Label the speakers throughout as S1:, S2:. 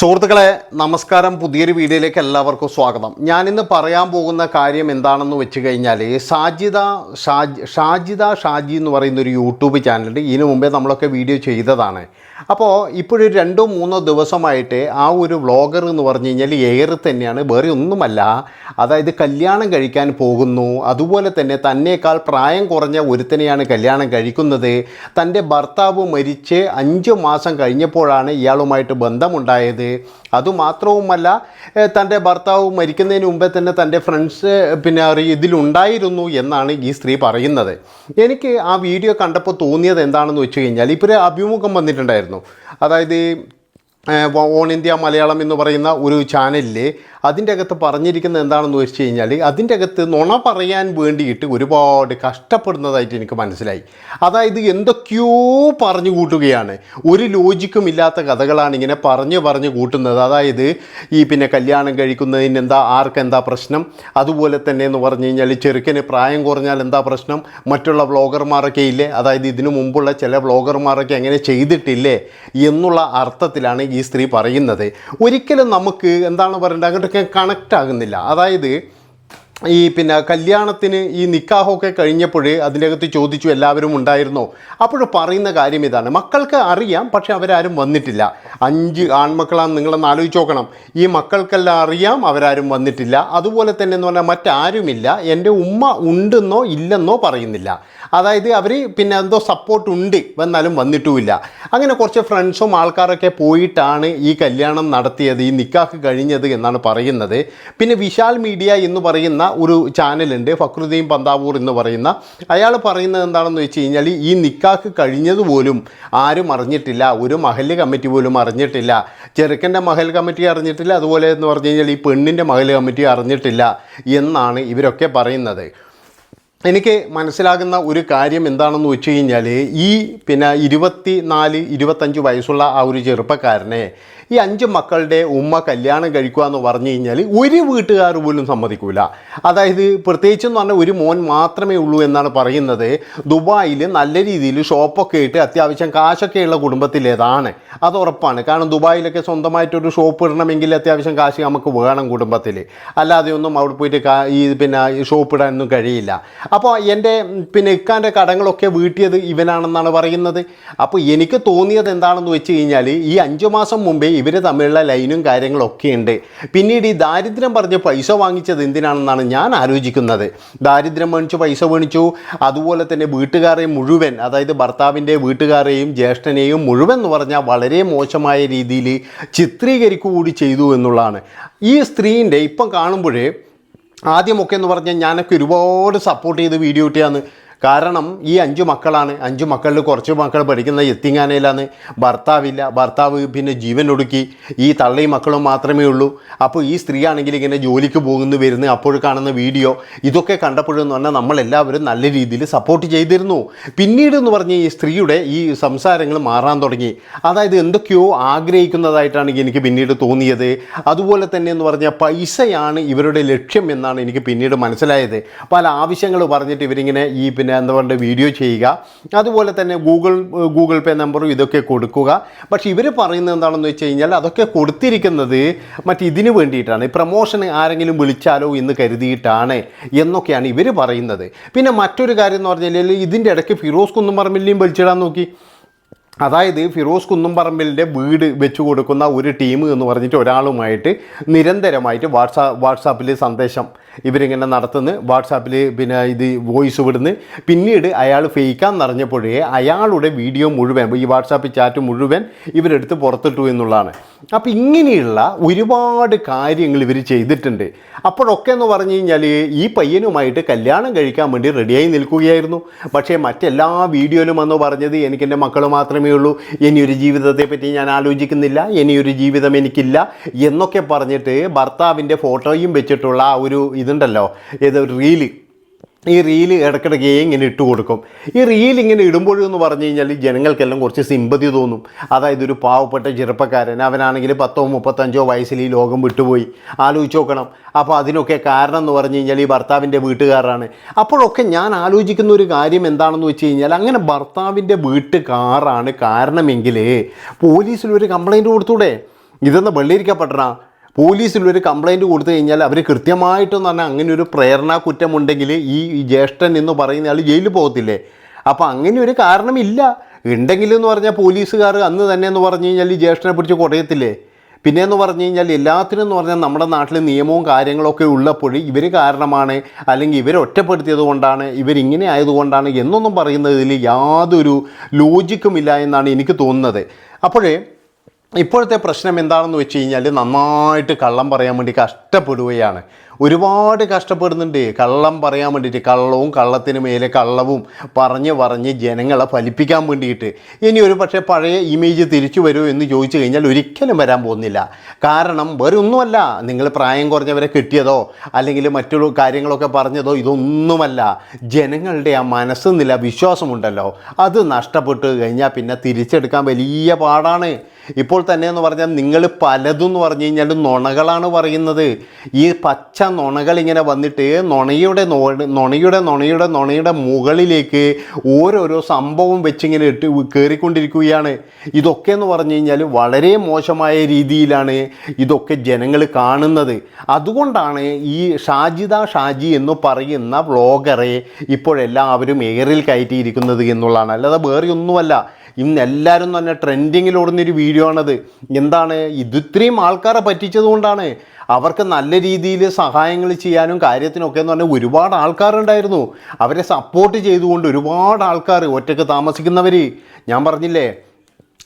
S1: സുഹൃത്തുക്കളെ നമസ്കാരം. പുതിയൊരു വീഡിയോയിലേക്ക് എല്ലാവർക്കും സ്വാഗതം. ഞാനിന്ന് പറയാൻ പോകുന്ന കാര്യം എന്താണെന്ന് വെച്ച് കഴിഞ്ഞാൽ ഷാജിദ ഷാജി ഷാജിദ ഷാജി എന്ന് പറയുന്ന ഒരു യൂട്യൂബ് ചാനലുണ്ട്. ഇതിനു മുമ്പേ നമ്മളൊക്കെ വീഡിയോ ചെയ്തതാണ്. അപ്പോൾ ഇപ്പോഴൊരു രണ്ടോ മൂന്നോ ദിവസമായിട്ട് ആ ഒരു വ്ളോഗർ എന്ന് പറഞ്ഞു കഴിഞ്ഞാൽ എയർ തന്നെയാണ് വേറെ ഒന്നുമല്ല. അതായത് കല്യാണം കഴിക്കാൻ പോകുന്നു. അതുപോലെ തന്നെ തന്നേക്കാൾ പ്രായം കുറഞ്ഞ ഒരുത്തനെയാണ് കല്യാണം കഴിക്കുന്നത്. തന്റെ ഭർത്താവ് മരിച്ച് അഞ്ച് മാസം കഴിഞ്ഞപ്പോഴാണ് ഇയാളുമായിട്ട് ബന്ധമുണ്ടായത്. അതുമാത്രവുമല്ല തന്റെ ഭർത്താവ് മരിക്കുന്നതിന് മുമ്പേ തന്നെ തന്റെ ഫ്രണ്ട്സ് പിന്നെ ഇതിലുണ്ടായിരുന്നു എന്നാണ് ഈ സ്ത്രീ പറയുന്നത്. എനിക്ക് ആ വീഡിയോ കണ്ടപ്പോൾ തോന്നിയത് എന്താണെന്ന് വെച്ച് കഴിഞ്ഞാൽ ഇപ്പോൾ അഭിമുഖം വന്നിട്ടുണ്ടായിരുന്നു. അതായത് ഏഹ് ഓൺ ഇന്ത്യ മലയാളം എന്ന് പറയുന്ന ഒരു ചാനലിൽ അതിന്റെ അകത്ത് പറഞ്ഞിരിക്കുന്നത് എന്താണെന്ന് വെച്ച് കഴിഞ്ഞാൽ അതിന്റെ അകത്ത് നുണ പറയാൻ വേണ്ടിയിട്ട് ഒരുപാട് കഷ്ടപ്പെടുന്നതായിട്ട് എനിക്ക് മനസ്സിലായി. അതായത് എന്തൊക്കെയോ പറഞ്ഞു കൂട്ടുകയാണ്. ഒരു ലോജിക്കും ഇല്ലാത്ത കഥകളാണ് ഇങ്ങനെ പറഞ്ഞു പറഞ്ഞു കൂട്ടുന്നത്. അതായത് ഈ പിന്നെ കല്യാണം കഴിക്കുന്നതിന് എന്താ ആർക്കെന്താ പ്രശ്നം? അതുപോലെ തന്നെ എന്ന് പറഞ്ഞു കഴിഞ്ഞാൽ ചെറുക്കന് പ്രായം കുറഞ്ഞാൽ എന്താ പ്രശ്നം? മറ്റുള്ള വ്ളോഗർമാരൊക്കെ ഇല്ലേ? അതായത് ഇതിനു മുമ്പുള്ള ചില വ്ളോഗർമാരൊക്കെ അങ്ങനെ ചെയ്തിട്ടില്ലേ? എന്നുള്ള അർത്ഥത്തിലാണ് ഈ സ്ത്രീ പറയുന്നത്. ഒരിക്കലും നമുക്ക് എന്താണ് പറയേണ്ടത്? അങ്ങോട്ടൊക്കെ കണക്റ്റ് ആകുന്നില്ല. അതായത് ഈ പിന്നെ കല്യാണത്തിന് ഈ നിക്കാഹൊക്കെ കഴിഞ്ഞപ്പോഴേ അതിന്റെ അകത്ത് ചോദിച്ചു എല്ലാവരും ഉണ്ടായിരുന്നോ? അപ്പോൾ പറയുന്ന കാര്യം ഇതാണ്. മക്കൾക്ക് അറിയാം പക്ഷെ അവരാരും വന്നിട്ടില്ല. അഞ്ച് ആൺമക്കളാണ് നിങ്ങളൊന്ന് ആലോചിച്ച് നോക്കണം. ഈ മക്കൾക്കെല്ലാം അറിയാം അവരാരും വന്നിട്ടില്ല. അതുപോലെ തന്നെ എന്ന് പറഞ്ഞാൽ മറ്റാരുമില്ല. എന്റെ ഉമ്മ ഉണ്ടെന്നോ ഇല്ലെന്നോ പറയുന്നില്ല. അതായത് അവർ പിന്നെ എന്തോ സപ്പോർട്ട് ഉണ്ട് വന്നാലും വന്നിട്ടുമില്ല. അങ്ങനെ കുറച്ച് ഫ്രണ്ട്സും ആൾക്കാരൊക്കെ പോയിട്ടാണ് ഈ കല്യാണം നടത്തിയത് ഈ നിക്കാഹ് കഴിഞ്ഞത് എന്നാണ് പറയുന്നത്. പിന്നെ വിശാൽ മീഡിയ എന്ന് പറയുന്ന ഒരു ചാനലുണ്ട് ഫക്രുദ്ദീൻ പന്താവൂർ എന്ന് പറയുന്ന. അയാൾ പറയുന്നത് എന്താണെന്ന് വെച്ച് കഴിഞ്ഞാൽ ഈ നിക്കാക്ക് കഴിഞ്ഞതുപോലും ആരും അറിഞ്ഞിട്ടില്ല ഒരു മഹൽ കമ്മിറ്റി പോലും അറിഞ്ഞിട്ടില്ല. ചെറുക്കന്റെ മഹൽ കമ്മിറ്റി അറിഞ്ഞിട്ടില്ല അതുപോലെ എന്ന് പറഞ്ഞു കഴിഞ്ഞാൽ ഈ പെണ്ണിന്റെ മഹൽ കമ്മിറ്റി അറിഞ്ഞിട്ടില്ല എന്നാണ് ഇവരൊക്കെ പറയുന്നത്. എനിക്ക് മനസ്സിലാകുന്ന ഒരു കാര്യം എന്താണെന്ന് വെച്ച് കഴിഞ്ഞാൽ ഈ പിന്നെ ഇരുപത്തി നാല് ഇരുപത്തഞ്ച് വയസ്സുള്ള ആ ഒരു ചെറുപ്പക്കാരനെ ഈ അഞ്ച് മക്കളുടെ ഉമ്മ കല്യാണം കഴിക്കുക എന്ന് പറഞ്ഞു കഴിഞ്ഞാൽ ഒരു വീട്ടുകാർ പോലും സമ്മതിക്കൂല. അതായത് പ്രത്യേകിച്ച് എന്ന് പറഞ്ഞാൽ ഒരു മോൻ മാത്രമേ ഉള്ളൂ എന്നാണ് പറയുന്നത്. ദുബായിൽ നല്ല രീതിയിൽ ഷോപ്പൊക്കെ ഇട്ട് അത്യാവശ്യം കാശൊക്കെയുള്ള കുടുംബത്തിലേതാണ് അത് ഉറപ്പാണ്. കാരണം ദുബായിലൊക്കെ സ്വന്തമായിട്ടൊരു ഷോപ്പ് ഇടണമെങ്കിൽ അത്യാവശ്യം കാശ് നമുക്ക് വേണം കുടുംബത്തിൽ. അല്ലാതെ ഒന്നും അവിടെ പോയിട്ട് ഈ പിന്നെ ഷോപ്പ് ഇടാനൊന്നും കഴിയില്ല. അപ്പോൾ എന്റെ പിന്നെ ഇക്കാന്റെ കടങ്ങളൊക്കെ വീട്ടിയത് ഇവനാണെന്നാണ് പറയുന്നത്. അപ്പോൾ എനിക്ക് തോന്നിയത് എന്താണെന്ന് വെച്ച് കഴിഞ്ഞാൽ ഈ അഞ്ച് മാസം മുമ്പേ ഇവർ തമ്മിലുള്ള ലൈനും കാര്യങ്ങളൊക്കെ ഉണ്ട് പിന്നീട് ഈ ദാരിദ്ര്യം പറഞ്ഞ് പൈസ വാങ്ങിച്ചത് എന്തിനാണെന്നാണ് ഞാൻ ആലോചിക്കുന്നത്. ദാരിദ്ര്യം മേണിച്ചു പൈസ മേണിച്ചു അതുപോലെ തന്നെ വീട്ടുകാരെ മുഴുവൻ അതായത് ഭർത്താവിന്റെ വീട്ടുകാരെയും ജ്യേഷ്ഠനെയും മുഴുവൻ എന്ന് പറഞ്ഞാൽ വളരെ മോശമായ രീതിയിൽ ചിത്രീകരിക്കുക കൂടി ചെയ്തു എന്നുള്ളതാണ്. ഈ സ്ത്രീന്റെ ഇപ്പം കാണുമ്പോഴേ ആദ്യമൊക്കെ എന്ന് പറഞ്ഞാൽ ഞാനൊക്കെ ഒരുപാട് സപ്പോർട്ട് ചെയ്ത് വീഡിയോ ഇട്ടിയാന്ന് കാരണം ഈ അഞ്ചു മക്കളാണ്. അഞ്ചു മക്കളിൽ കുറച്ച് മക്കൾ പഠിക്കുന്ന എത്തിങ്ങാനയിലാണ്. ഭർത്താവില്ല. ഭർത്താവ് പിന്നെ ജീവൻ ഒടുക്കി. ഈ തള്ളയും മക്കളും മാത്രമേ ഉള്ളൂ. അപ്പോൾ ഈ സ്ത്രീ ആണെങ്കിൽ ഇങ്ങനെ ജോലിക്ക് പോകുന്നു വരുന്നു. അപ്പോൾ കാണുന്ന വീഡിയോ ഇതൊക്കെ കണ്ടപ്പോഴെന്ന് പറഞ്ഞാൽ നമ്മളെല്ലാവരും നല്ല രീതിയിൽ സപ്പോർട്ട് ചെയ്തിരുന്നു. പിന്നീട് എന്ന് പറഞ്ഞ ഈ സ്ത്രീയുടെ ഈ സംസാരങ്ങൾ മാറാൻ തുടങ്ങി. അതായത് എന്തൊക്കെയോ ആഗ്രഹിക്കുന്നതായിട്ടാണ് എനിക്ക് പിന്നീട് തോന്നിയത്. അതുപോലെ തന്നെ എന്ന് പറഞ്ഞാൽ പൈസയാണ് ഇവരുടെ ലക്ഷ്യം എന്നാണ് എനിക്ക് പിന്നീട് മനസ്സിലായത്. പല ആവശ്യങ്ങൾ പറഞ്ഞിട്ട് ഇവരിങ്ങനെ ഈ പിന്നെ എന്താ പറയുക വീഡിയോ ചെയ്യുക. അതുപോലെ തന്നെ ഗൂഗിൾ ഗൂഗിൾ പേ നമ്പറും ഇതൊക്കെ കൊടുക്കുക. പക്ഷേ ഇവർ പറയുന്നത് എന്താണെന്ന് വെച്ച് കഴിഞ്ഞാൽ അതൊക്കെ കൊടുത്തിരിക്കുന്നത് മറ്റിതിന് വേണ്ടിയിട്ടാണ്. വേണ്ടിയിട്ടാണ് പ്രൊമോഷൻ ആരെങ്കിലും വിളിച്ചാലോ എന്ന് കരുതിയിട്ടാണ് എന്നൊക്കെയാണ് ഇവർ പറയുന്നത്. പിന്നെ മറ്റൊരു കാര്യം എന്ന് പറഞ്ഞാൽ ഇതിന്റെ ഇടയ്ക്ക് ഫിറോസ് കുന്നുംപറമ്പിലെയും വലിച്ചിടാൻ നോക്കി. അതായത് ഫിറോസ് കുന്നുംപറമ്പിലിന്റെ വീട് വെച്ച് കൊടുക്കുന്ന ഒരു ടീം എന്ന് പറഞ്ഞിട്ട് ഒരാളുമായിട്ട് നിരന്തരമായിട്ട് വാട്സാ വാട്സാപ്പിൽ സന്ദേശം ഇവരിങ്ങനെ നടത്തുന്നു. വാട്സാപ്പിൽ പിന്നെ ഇത് വോയിസ് വിടുന്ന്. പിന്നീട് അയാൾ ഫേക്കാന്ന് അറിഞ്ഞപ്പോഴേ അയാളുടെ വീഡിയോ മുഴുവൻ ഈ വാട്സാപ്പ് ചാറ്റ് മുഴുവൻ ഇവരെടുത്ത് പുറത്തിട്ടു എന്നുള്ളതാണ്. അപ്പോൾ ഇങ്ങനെയുള്ള ഒരുപാട് കാര്യങ്ങൾ ഇവർ ചെയ്തിട്ടുണ്ട്. അപ്പോഴൊക്കെ എന്ന് പറഞ്ഞു കഴിഞ്ഞാൽ ഈ പയ്യനുമായിട്ട് കല്യാണം കഴിക്കാൻ വേണ്ടി റെഡിയായി നിൽക്കുകയായിരുന്നു. പക്ഷേ മറ്റെല്ലാ വീഡിയോയിലും എന്ന് പറഞ്ഞത് എനിക്കെന്റെ മക്കൾ മാത്രമേ ഉള്ളൂ ഇനിയൊരു ജീവിതത്തെ പറ്റി ഞാൻ ആലോചിക്കുന്നില്ല. ഇനിയൊരു ജീവിതം എനിക്കില്ല എന്നൊക്കെ പറഞ്ഞിട്ട് ഭർത്താവിന്റെ ഫോട്ടോയും വെച്ചിട്ടുള്ള ഒരു ഇതുണ്ടല്ലോ. ഏത് റീൽ. ഈ റീൽ ഇടയ്ക്കിടയ്ക്ക് ഇങ്ങനെ ഇട്ട് കൊടുക്കും. ഈ റീൽ ഇങ്ങനെ ഇടുമ്പോഴെന്ന് പറഞ്ഞു കഴിഞ്ഞാൽ ഈ ജനങ്ങൾക്കെല്ലാം കുറച്ച് സിമ്പതി തോന്നും. അതായത് ഒരു പാവപ്പെട്ട ചെറുപ്പക്കാരൻ അവനാണെങ്കിൽ പത്തോ മുപ്പത്തഞ്ചോ വയസ്സിൽ ഈ ലോകം വിട്ടുപോയി. ആലോചിച്ച് നോക്കണം. അപ്പോൾ അതിനൊക്കെ കാരണം എന്ന് പറഞ്ഞു കഴിഞ്ഞാൽ ഈ ഭർത്താവിന്റെ വീട്ടുകാരാണ്. അപ്പോഴൊക്കെ ഞാൻ ആലോചിക്കുന്ന ഒരു കാര്യം എന്താണെന്ന് വെച്ച് കഴിഞ്ഞാൽ അങ്ങനെ ഭർത്താവിന്റെ വീട്ടുകാരാണ് കാരണമെങ്കിൽ പോലീസിൽ ഒരു കംപ്ലൈന്റ് കൊടുത്തൂടെ ഇതെന്ന് വെള്ളിരിക്കപ്പെട്ടണ പോലീസിലൊരു കംപ്ലൈന്റ് കൊടുത്തു കഴിഞ്ഞാൽ അവർ കൃത്യമായിട്ടെന്ന് പറഞ്ഞാൽ അങ്ങനെ ഒരു പ്രേരണാ കുറ്റമുണ്ടെങ്കിൽ ഈ ജ്യേഷ്ഠൻ എന്ന് പറയുന്ന ആൾ ജയിലിൽ പോകത്തില്ലേ? അപ്പോൾ അങ്ങനെ ഒരു കാരണമില്ല. ഉണ്ടെങ്കിലെന്ന് പറഞ്ഞാൽ പോലീസുകാർ അന്ന് തന്നെ എന്ന് പറഞ്ഞു കഴിഞ്ഞാൽ ഈ ജ്യേഷ്ഠനെ പിടിച്ച് കുറയത്തില്ലേ പിന്നെ എന്ന് പറഞ്ഞു കഴിഞ്ഞാൽ എല്ലാത്തിനും എന്ന് പറഞ്ഞാൽ നമ്മുടെ നാട്ടിൽ നിയമവും കാര്യങ്ങളൊക്കെ ഉള്ളപ്പോൾ ഇവർ കാരണമാണ് അല്ലെങ്കിൽ ഇവർ ഒറ്റപ്പെടുത്തിയത് കൊണ്ടാണ് ഇവരിങ്ങനെ ആയതുകൊണ്ടാണ് എന്നൊന്നും പറയുന്നതിൽ യാതൊരു ലോജിക്കുമില്ല എന്നാണ് എനിക്ക് തോന്നുന്നത്. അപ്പോഴേ ഇപ്പോഴത്തെ പ്രശ്നം എന്താണെന്ന് വെച്ച് കഴിഞ്ഞാൽ നന്നായിട്ട് കള്ളം പറയാൻ വേണ്ടി കഷ്ടപ്പെടുകയാണ്. ഒരുപാട് കഷ്ടപ്പെടുന്നുണ്ട്. കള്ളം പറയാൻ വേണ്ടിയിട്ട് കള്ളവും കള്ളത്തിന് മേലെ കള്ളവും പറഞ്ഞ് പറഞ്ഞ് ജനങ്ങളെ ഫലിപ്പിക്കാൻ വേണ്ടിയിട്ട്. ഇനി ഒരു പക്ഷേ പഴയ ഇമേജ് തിരിച്ചു വരുമോ എന്ന് ചോദിച്ചു കഴിഞ്ഞാൽ ഒരിക്കലും വരാൻ പോകുന്നില്ല. കാരണം വേറെ ഒന്നുമല്ല നിങ്ങൾ പ്രായം കുറഞ്ഞവരെ കിട്ടിയതോ അല്ലെങ്കിൽ മറ്റുള്ള കാര്യങ്ങളൊക്കെ പറഞ്ഞതോ ഇതൊന്നുമല്ല. ജനങ്ങളുടെ ആ മനസ്സ് നില വിശ്വാസമുണ്ടല്ലോ. അത് നഷ്ടപ്പെട്ട് കഴിഞ്ഞാൽ പിന്നെ തിരിച്ചെടുക്കാൻ വലിയ പാടാണ്. ഇപ്പോൾ തന്നെ എന്ന് പറഞ്ഞാൽ നിങ്ങൾ പലതും എന്ന് പറഞ്ഞു കഴിഞ്ഞാൽ നുണകളാണ് പറയുന്നത്. ഈ പച്ച നുണകൾ ഇങ്ങനെ വന്നിട്ട് നുണയുടെ നുണയുടെ നുണയുടെ നുണയുടെ മുകളിലേക്ക് ഓരോരോ സംഭവം വെച്ചിങ്ങനെ ഇട്ട് കയറിക്കൊണ്ടിരിക്കുകയാണ് ഇതൊക്കെ എന്ന് പറഞ്ഞു കഴിഞ്ഞാൽ വളരെ മോശമായ രീതിയിലാണ് ഇതൊക്കെ ജനങ്ങൾ കാണുന്നത്. അതുകൊണ്ടാണ് ഈ ഷാജിദ ഷാജി എന്ന് പറയുന്ന വ്ളോഗറെ ഇപ്പോഴെല്ലാവരും എയറിൽ കയറ്റിയിരിക്കുന്നത് എന്നുള്ളതാണ്. അല്ലാതെ വേറെ ഒന്നുമല്ല ഇന്ന് എല്ലാവരും തന്നെ ട്രെൻഡിങ്ങിൽ ഓടുന്നൊരു വീഡിയോ ആണത്. എന്താണ്? ഇത് ഇത്രയും ആൾക്കാരെ പറ്റിച്ചതുകൊണ്ടാണ് അവർക്ക് നല്ല രീതിയിൽ സഹായങ്ങൾ ചെയ്യാനും കാര്യത്തിനൊക്കെ എന്ന് പറഞ്ഞാൽ ഒരുപാട് ആൾക്കാരുണ്ടായിരുന്നു. അവരെ സപ്പോർട്ട് ചെയ്തുകൊണ്ട് ഒരുപാട് ആൾക്കാർ ഒറ്റയ്ക്ക് താമസിക്കുന്നവർ ഞാൻ പറഞ്ഞില്ലേ?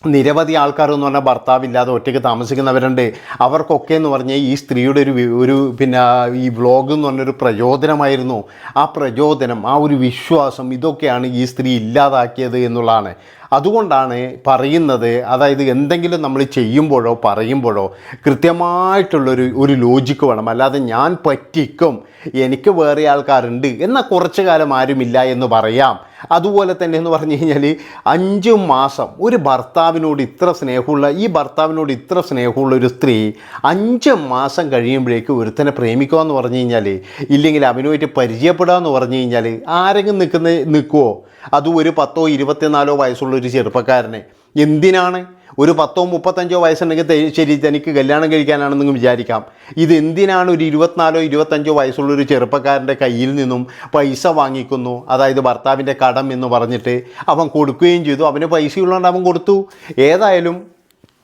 S1: നിരവധി ആൾക്കാർ എന്ന് പറഞ്ഞാൽ ഭർത്താവില്ലാതെ ഒറ്റയ്ക്ക് താമസിക്കുന്നവരുണ്ട്. അവർക്കൊക്കെ എന്ന് പറഞ്ഞാൽ ഈ സ്ത്രീയുടെ ഒരു ഒരു പിന്നെ ഈ വ്ളോഗ് എന്ന് പറഞ്ഞൊരു പ്രചോദനമായിരുന്നു. ആ പ്രചോദനം ആ ഒരു വിശ്വാസം ഇതൊക്കെയാണ് ഈ സ്ത്രീ ഇല്ലാതാക്കിയത് എന്നുള്ളതാണ്. അതുകൊണ്ടാണ് പറയുന്നത് അതായത് എന്തെങ്കിലും നമ്മൾ ചെയ്യുമ്പോഴോ പറയുമ്പോഴോ കൃത്യമായിട്ടുള്ളൊരു ഒരു ലോജിക്ക് വേണം. അല്ലാതെ ഞാൻ പറ്റിക്കും എനിക്ക് വേറെ ആൾക്കാരുണ്ട് എന്നാൽ കുറച്ച് കാലം ആരുമില്ല എന്ന് പറയാം. അതുപോലെ തന്നെ എന്ന് പറഞ്ഞു കഴിഞ്ഞാൽ അഞ്ച് മാസം ഒരു ഭർത്താവിനോട് ഇത്ര സ്നേഹമുള്ള ഈ ഭർത്താവിനോട് ഇത്ര സ്നേഹമുള്ള ഒരു സ്ത്രീ അഞ്ച് മാസം കഴിയുമ്പോഴേക്ക് ഒരുത്തനെ പ്രേമിക്കുക എന്ന് പറഞ്ഞു കഴിഞ്ഞാൽ ഇല്ലെങ്കിൽ അവനുമായിട്ട് പരിചയപ്പെടുക എന്ന് പറഞ്ഞു കഴിഞ്ഞാൽ ആരെങ്കിലും നിൽക്കുന്ന നിൽക്കുമോ അതും ഒരു പത്തോ ഇരുപത്തിനാലോ വയസ്സുള്ള ഒരു ചെറുപ്പക്കാരനെ. എന്തിനാണ്? ഒരു പത്തോ മുപ്പത്തഞ്ചോ വയസ്സുണ്ടെങ്കിൽ ശരി തനിക്ക് കല്യാണം കഴിക്കാനാണെന്ന് വിചാരിക്കാം. ഇത് എന്തിനാണ് ഒരു ഇരുപത്തിനാലോ ഇരുപത്തഞ്ചോ വയസ്സുള്ള ഒരു ചെറുപ്പക്കാരന്റെ കയ്യിൽ നിന്നും പൈസ വാങ്ങിക്കുന്നു? അതായത് ഭർത്താവിന്റെ കടം എന്ന് പറഞ്ഞിട്ട് അവൻ കൊടുക്കുകയും ചെയ്തു. അവന് പൈസയുള്ളതുകൊണ്ട് അവൻ കൊടുത്തു. ഏതായാലും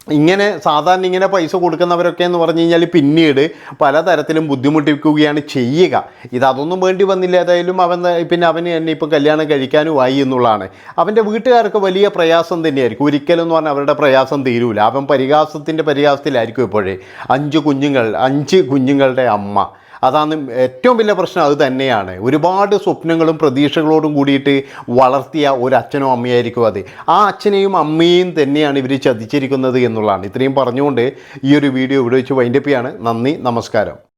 S1: ഇങ്ങനെ സാധാരണ ഇങ്ങനെ പൈസ കൊടുക്കുന്നവരൊക്കെ എന്ന് പറഞ്ഞു കഴിഞ്ഞാൽ പിന്നീട് പലതരത്തിലും ബുദ്ധിമുട്ടിക്കുകയാണ് ചെയ്യുക. ഇത് അതൊന്നും വേണ്ടി വന്നില്ല. ഏതായാലും അവൻ പിന്നെ അവന് തന്നെ ഇപ്പം കല്യാണം കഴിക്കാനുമായി എന്നുള്ളതാണ്. അവന്റെ വീട്ടുകാർക്ക് വലിയ പ്രയാസം തന്നെയായിരിക്കും. ഒരിക്കലും എന്ന് പറഞ്ഞാൽ അവരുടെ പ്രയാസം തീരൂല. അവൻ പരിഹാസത്തിന്റെ പരിഹാസത്തിലായിരിക്കും ഇപ്പോഴേ. അഞ്ച് കുഞ്ഞുങ്ങൾ അഞ്ച് കുഞ്ഞുങ്ങളുടെ അമ്മ. അതാണ് ഏറ്റവും വലിയ പ്രശ്നം. അത് തന്നെയാണ്. ഒരുപാട് സ്വപ്നങ്ങളും പ്രതീക്ഷകളോടും കൂടിയിട്ട് വളർത്തിയ ഒരു അച്ഛനോ അമ്മയായിരിക്കും അത്. ആ അച്ഛനെയും അമ്മയെയും തന്നെയാണ് ഇവർ ചതിച്ചിരിക്കുന്നത് എന്നുള്ളതാണ്. ഇത്രയും പറഞ്ഞുകൊണ്ട് ഈ ഒരു വീഡിയോ ഇവിടെ വെച്ച് വൈൻഡപ്പ് ചെയ്യാണ്. നന്ദി നമസ്കാരം.